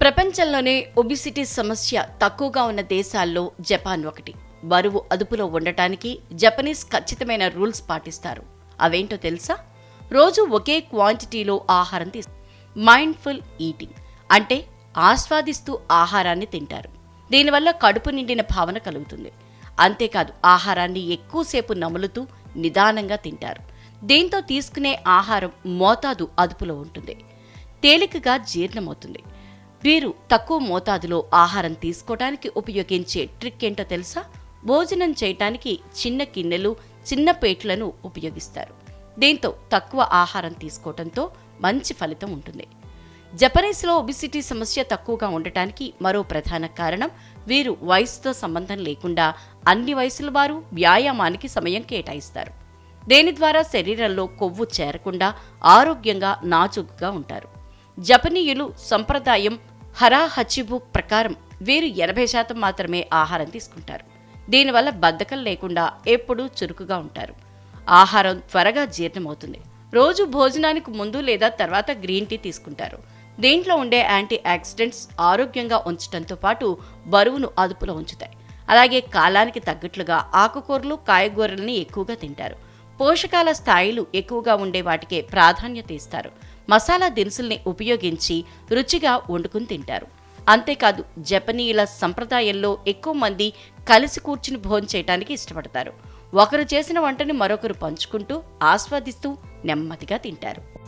ప్రపంచంలోనే ఒబిసిటీ సమస్య తక్కువగా ఉన్న దేశాల్లో జపాన్ ఒకటి. బరువు అదుపులో ఉండటానికి జపనీస్ ఖచ్చితమైన రూల్స్ పాటిస్తారు. అవేంటో తెలుసా? రోజు ఒకే క్వాంటిటీలో ఆహారం తీసు మైండ్ఫుల్ ఈటింగ్ అంటే ఆస్వాదిస్తూ ఆహారాన్ని తింటారు. దీనివల్ల కడుపు నిండిన భావన కలుగుతుంది. అంతేకాదు ఆహారాన్ని ఎక్కువసేపు నములుతూ నిదానంగా తింటారు. దీంతో తీసుకునే ఆహారం మోతాదు అదుపులో ఉంటుంది. తేలికగా జీర్ణమవుతుంది. వీరు తక్కువ మోతాదులో ఆహారం తీసుకోవడానికి ఉపయోగించే ట్రిక్ ఏంటో తెలుసా? భోజనం చేయటానికి చిన్న గిన్నెలు చిన్న పేట్లను ఉపయోగిస్తారు. దీంతో తక్కువ ఆహారం తీసుకోవడంతో మంచి ఫలితం ఉంటుంది. జపనీస్లో ఒబిసిటీ సమస్య తక్కువగా ఉండటానికి మరో ప్రధాన కారణం వీరు వయసుతో సంబంధం లేకుండా అన్ని వయసుల వారు వ్యాయామానికి సమయం కేటాయిస్తారు. దేని ద్వారా శరీరంలో కొవ్వు చేరకుండా ఆరోగ్యంగా నాజుకుగా ఉంటారు. జపనీయులు సంప్రదాయం హరా హచిబు ప్రకారం వీరు ఎనభై శాతం మాత్రమే ఆహారం తీసుకుంటారు. దీనివల్ల బద్ధకం లేకుండా ఎప్పుడూ చురుకుగా ఉంటారు. ఆహారం త్వరగా జీర్ణమవుతుంది. రోజు భోజనానికి ముందు లేదా తర్వాత గ్రీన్ టీ తీసుకుంటారు. దీంట్లో ఉండే యాంటీ ఆక్సిడెంట్స్ ఆరోగ్యంగా ఉంచడంతో పాటు బరువును అదుపులో ఉంచుతాయి. అలాగే కాలానికి తగ్గట్లుగా ఆకుకూరలు కాయగూరల్ని ఎక్కువగా తింటారు. పోషకాల స్థాయిలు ఎక్కువగా ఉండే వాటికే ప్రాధాన్యత ఇస్తారు. మసాలా దినుసుల్ని ఉపయోగించి రుచిగా వండుకుని తింటారు. అంతేకాదు జపనీయుల సంప్రదాయంలో ఎక్కువ మంది కలిసి కూర్చుని భోజనం చేయడానికి ఇష్టపడతారు. ఒకరు చేసిన వంటని మరొకరు పంచుకుంటూ ఆస్వాదిస్తూ నెమ్మదిగా తింటారు.